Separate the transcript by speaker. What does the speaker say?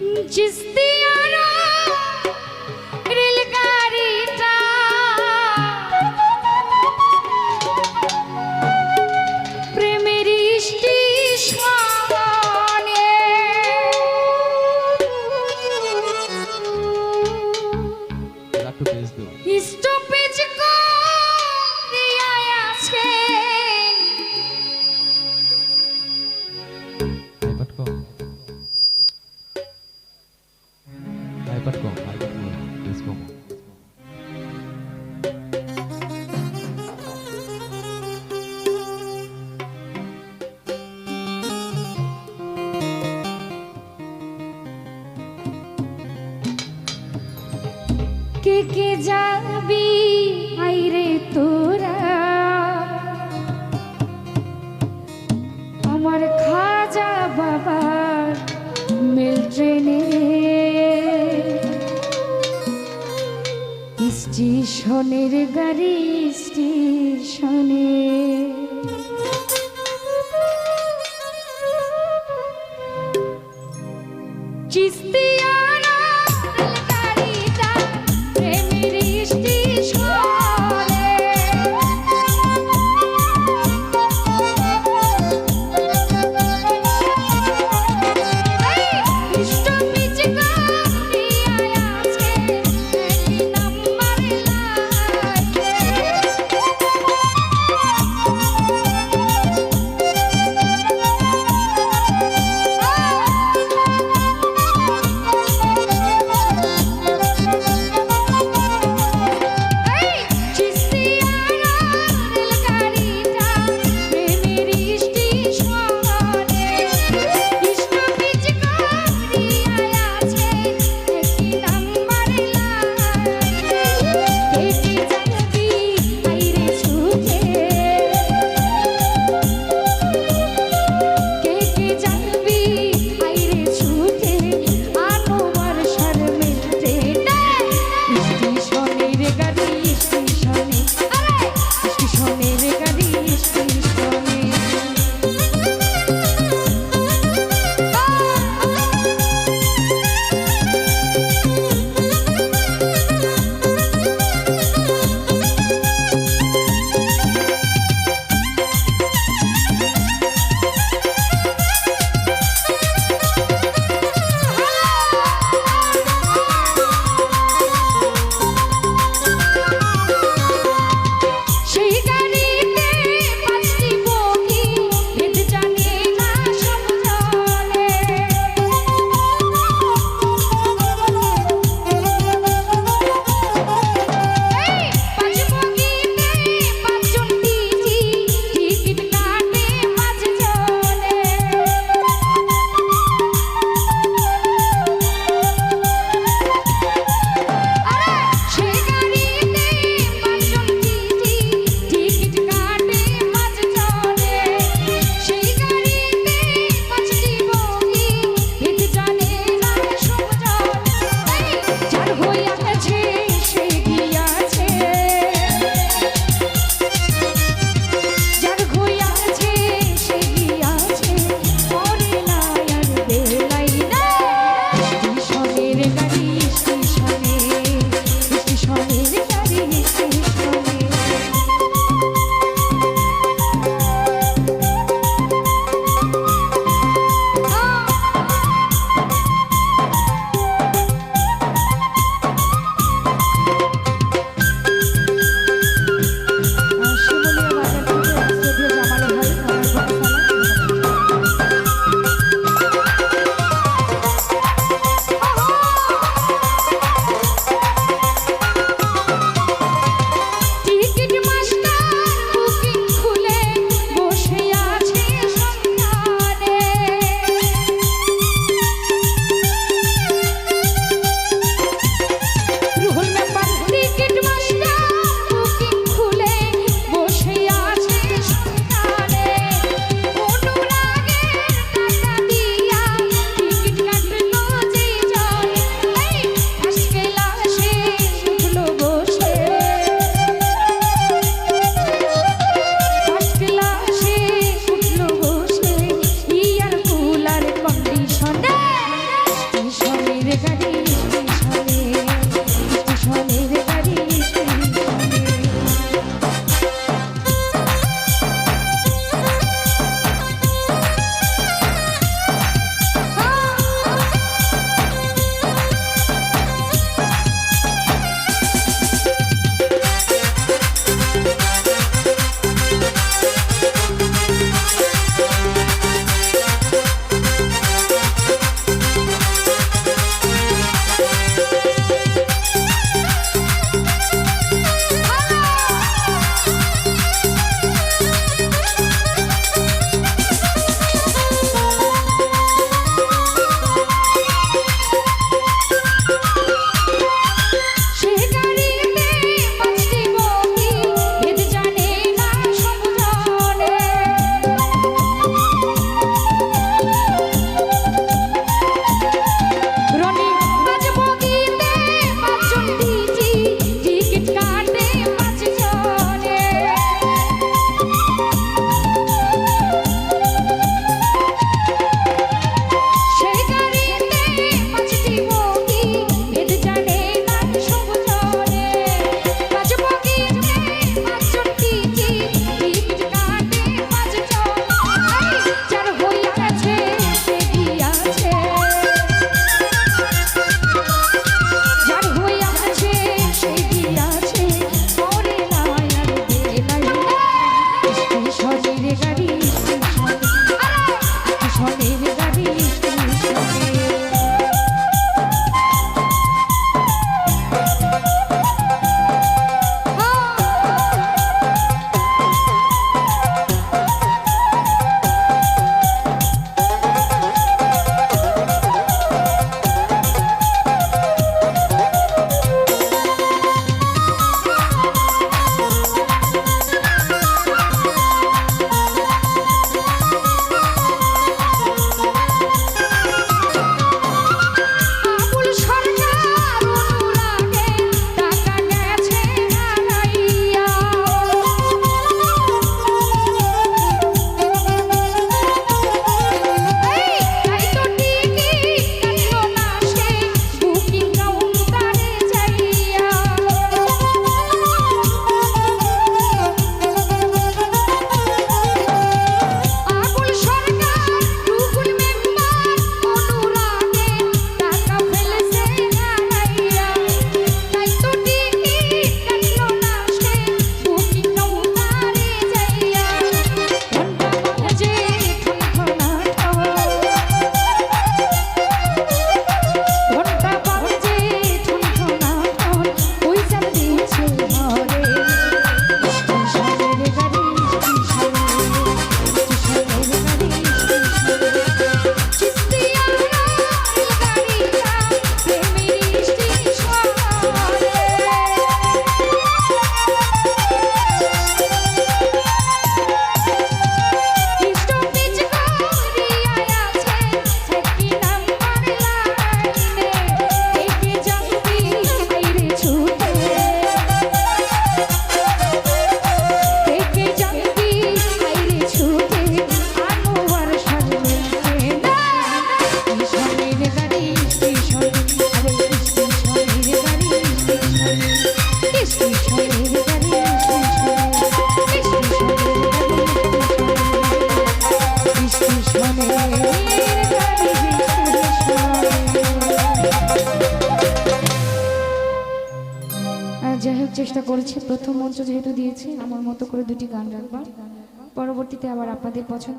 Speaker 1: চিস্তিয়ারা রেলগাড়িটা প্রেমের স্টেশনে
Speaker 2: একটু
Speaker 1: কে কে যাবি চেষ্টা করেছি। প্রথম মঞ্চ যেহেতু দিয়েছি, আমার মতো করে দুটি গান রাখবার। পরবর্তীতে আবার আপনাদের পছন্দ